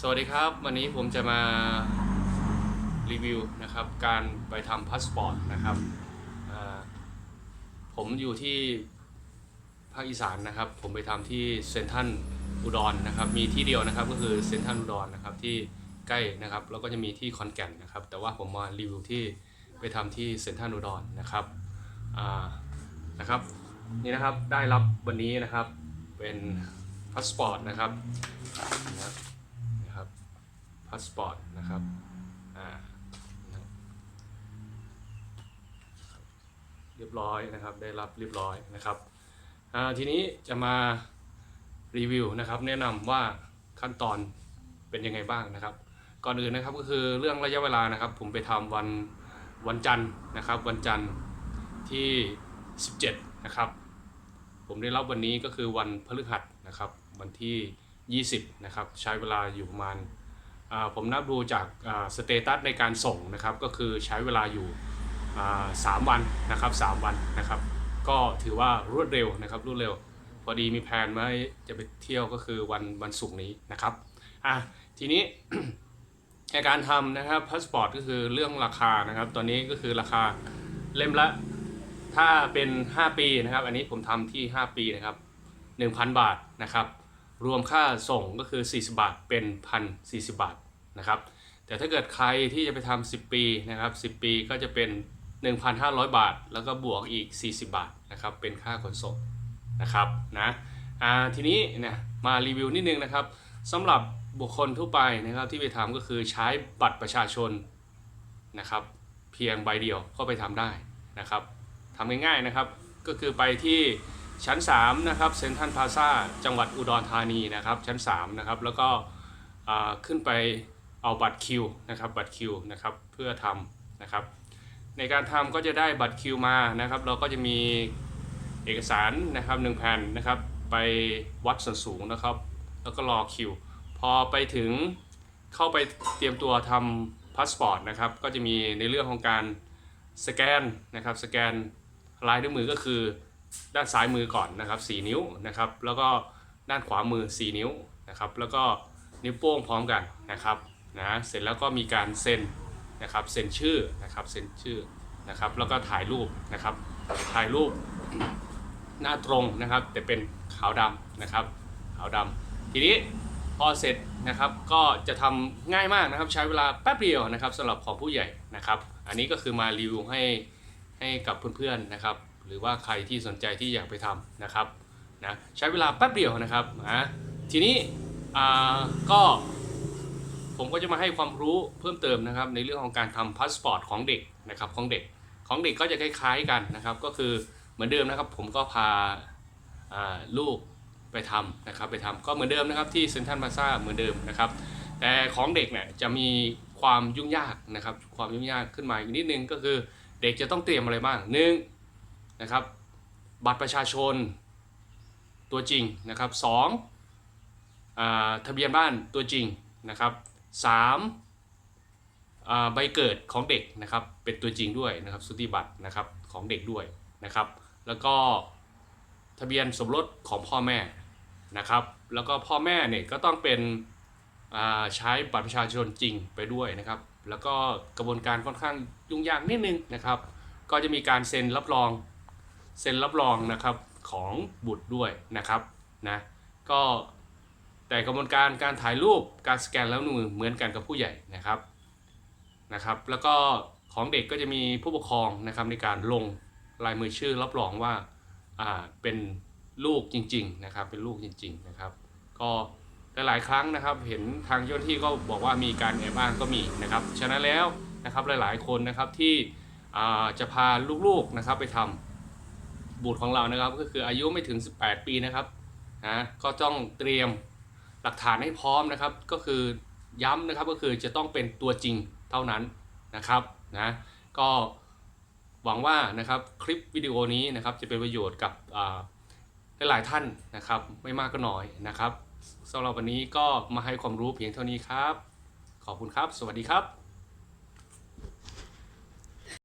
สวัสดีครับ วันนี้ผมจะมารีวิวนะครับการไปทำพาสปอร์ตนะครับผมอยู่ที่ภาคอีสานนะครับ ผมไปทำที่เซนทัลอุดรนะครับ มีที่เดียวนะครับก็คือเซนทัลอุดรนะครับที่ใกล้นะครับแล้วก็จะมีที่ขอนแก่นนะครับ แต่ว่าผมมารีวิวที่ไปทำที่เซนทัลอุดรนะครับนะครับนี่นะครับได้รับวันนี้นะครับเป็นพาสปอร์ตนะครับ พาสปอร์ตนะครับเรียบร้อยนะครับ ได้รับเรียบร้อยนะครับทีนี้จะมารีวิวนะครับ แนะนำว่าขั้นตอนเป็นยังไงบ้างนะครับ ก่อนอื่นนะครับก็คือเรื่องระยะเวลานะครับ ผมไปทำวันวันจันทร์นะครับ วันจันทร์ที่ 17 นะครับ ผมได้รับวันนี้ก็คือวันพฤหัสนะครับ วันที่ 20 นะครับ ใช้เวลาอยู่ประมาณ ผมนับดูจากสเตตัสในการส่งนะครับ ก็คือใช้เวลาอยู่อ่าสามวันนะครับสามวันนะครับ ก็ถือว่ารวดเร็วนะครับรวดเร็ว พอดีมีแผนไว้จะไปเที่ยวก็คือวันวันศุกร์นี้นะครับอะทีนี้ในการทำนะครับพาสปอร์ตก็คือเรื่องราคานะครับ ตอนนี้ก็คือราคาเล่มละถ้าเป็น 5 ปีนะครับ อันนี้ผมทำที่ 5 ปีนะครับ 1,000 บาทนะครับ รวมค่าส่งก็คือ 40 บาทเป็น1,040บาทนะครับ แต่ถ้าเกิดใครที่จะไปทำ10 ปีนะครับ 10 ปีก็จะเป็น 1,500 บาท แล้วก็บวกอีก 40 บาทนะครับ เป็นค่าขนส่งนะครับนะอ่าทีนี้เนี่ยมารีวิวนิดนึงนะครับสำหรับบุคคลทั่วไปนะครับที่ไปทำก็คือใช้บัตรประชาชนนะครับ เพียงใบเดียวก็ไปทำได้นะครับทำง่ายๆนะครับ ก็คือไปที่ ชั้น3นะครับเซ็นทรัลพาซาจังหวัดอุดรธานีนะครับชั้น3นะครับแล้วก็ขึ้นไปเอาบัตรคิวนะครับบัตรคิวนะครับเพื่อทำนะครับในการทำก็จะได้บัตรคิวมานะครับ เราก็จะมีเอกสารนะครับหนึ่งแผ่นนะครับไปวัดส่วนสูงนะครับ แล้วก็รอคิว พอไปถึงเข้าไปเตรียมตัวทำพาสปอร์ตนะครับก็จะมีในเรื่องของการสแกนนะครับสแกนลายนิ้วยมือก็คือ ด้านซ้ายมือก่อนนะครับ 4 นิ้วนะครับ แล้วก็ด้านขวามือ 4 นิ้วนะครับ แล้วก็นิ้วโป้งพร้อมกันนะครับนะเสร็จแล้วก็มีการเซ็นนะครับเซ็นชื่อนะครับเซ็นชื่อนะครับ แล้วก็ถ่ายรูปนะครับ ถ่ายรูปหน้าตรงนะครับ แต่เป็นขาวดำนะครับขาวดำทีนี้พอเสร็จนะครับก็จะทำง่ายมากนะครับ ใช้เวลาแป๊บเดียวนะครับสำหรับของผู้ใหญ่นะครับ อันนี้ก็คือมารีวิวให้ให้กับเพื่อนๆนะครับ หรือว่าใครที่สนใจที่อยากไปทำนะครับนะใช้เวลาแป๊บเดียวนะครับนะทีนี้อ่าก็ผมก็จะมาให้ความรู้เพิ่มเติมนะครับในเรื่องของการทำพาสปอร์ตของเด็กนะครับของเด็กของเด็กก็จะคล้ายๆกันนะครับ ก็คือเหมือนเดิมนะครับ ผมก็พาาลูกไปทำนะครับไปทำก็เหมือนเดิมนะครับที่เซ็นทรัลพาซาเหมือนเดิมนะครับ แต่ของเด็กเนี่ยจะมีความยุ่งยากนะครับ ความยุ่งยากขึ้นมาอีกนิดนึงก็คือเด็กจะต้องเตรียมอะไรบ้างหนึ่ง นะครับ บัตรประชาชนตัวจริงนะครับสองอทะเบียนบ้านตัวจริงนะครับสามใบเกิดของเด็กนะครับเป็นตัวจริงด้วยนะครับสุติบัตรนะครับของเด็กด้วยนะครับ แล้วก็ทะเบียนสมรสของพ่อแม่นะครับ แล้วก็พ่อแม่เนี่ยก็ต้องเป็นใช้บัตรประชาชนจริงไปด้วยนะครับ แล้วก็กระบวนการค่อนข้างยุ่งยากนิดนึงนะครับ ก็จะมีการเซ็นรับรอง เซ็นรับรองนะครับของบุตรด้วยนะครับนะก็แต่กระบวนการการถ่ายรูปการสแกนแล้วมือเหมือนกันกับผู้ใหญ่นะครับนะครับแล้วก็ของเด็กก็จะมีผู้ปกครองนะครับในการลงลายมือชื่อรับรองว่าอ่าเป็นลูกจริงๆนะครับเป็นลูกจริงๆนะครับ ก็หลายๆครั้งนะครับเห็นทางเจ้าหน้าที่ก็บอกว่ามีการแอบอ้างก็มีนะครับฉะนั้นแล้วนะครับหลายๆคนนะครับที่จะพาลูกๆนะครับไปทำ บุตรของเรานะครับ ก็คืออายุไม่ถึง 18 ปีนะครับนะก็ต้องเตรียมหลักฐานให้พร้อมนะครับ ก็คือย้ำนะครับก็คือจะต้องเป็นตัวจริงเท่านั้นนะครับนะก็หวังว่านะครับคลิปวิดีโอนี้นะครับจะเป็นประโยชน์กับหลายๆท่านนะครับ ไม่มากก็น้อยนะครับสำหรับวันนี้ก็มาให้ความรู้เพียงเท่านี้ครับ ขอบคุณครับ สวัสดีครับ